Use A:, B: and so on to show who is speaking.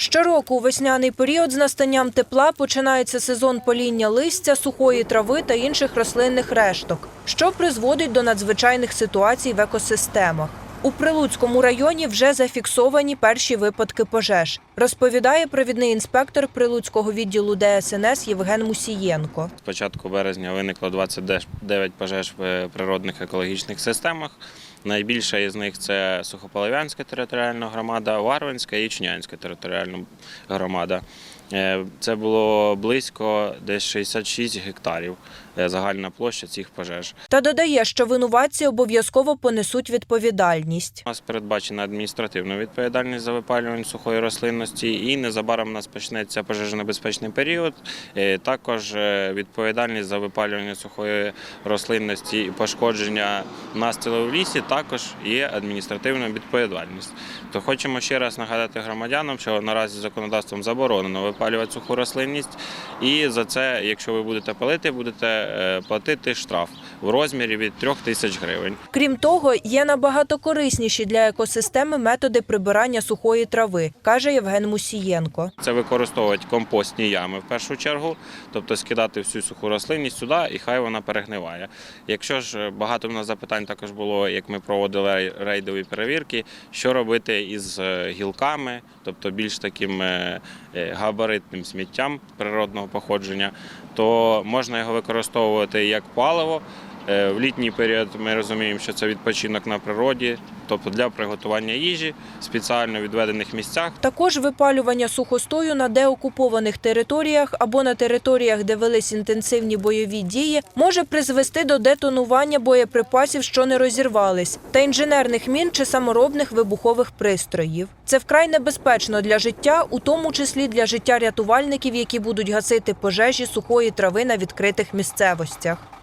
A: Щороку у весняний період з настанням тепла починається сезон поління листя, сухої трави та інших рослинних решток, що призводить до надзвичайних ситуацій в екосистемах. У Прилуцькому районі вже зафіксовані перші випадки пожеж, розповідає провідний інспектор Прилуцького відділу ДСНС Євген Мусієнко.
B: З початку березня виникло 29 пожеж в природних екологічних системах. Найбільша із них це Сухополов'янська територіальна громада, Варвинська і Ічнянська територіальна громада. Е, Це було близько десь 66 гектарів е, загальна площа цих пожеж.
A: Та додає, що винуватці обов'язково понесуть відповідальність.
B: У нас передбачена адміністративна відповідальність за випалювання сухої рослинності, і незабаром у нас почнеться пожежонебезпечний період. Е, Також відповідальність за випалювання сухої рослинності і пошкодження настилу в лісі також є адміністративна відповідальність. То хочемо ще раз нагадати громадянам, що наразі законодавством заборонено випалювати суху рослинність, і за це, якщо ви будете палити, будете е, платити штраф в розмірі від 3 тисяч гривень.
A: Крім того, є набагато корисніші для екосистеми методи прибирання сухої трави, каже Євген Мусієнко.
B: Це використовувати компостні ями в першу чергу, тобто скидати всю суху рослинність сюди і хай вона перегниває. Якщо ж багато в нас запитань також було, як ми проводили рейдові перевірки, що робити із е, гілками, тобто більш таким е, е, габаритним сміттям природного походження, то можна його використовувати як паливо. Е, В літній період ми розуміємо, що це відпочинок на природі, тобто для приготування їжі в спеціально відведених місцях.
A: Також випалювання сухостою на деокупованих територіях або на територіях, де велись інтенсивні бойові дії, може призвести до детонування боєприпасів, що не розірвались, та інженерних мін чи саморобних вибухових пристроїв. Це вкрай небезпечно для життя, у тому числі для життя рятувальників, які будуть гасити пожежі сухої трави на відкритих місцевостях.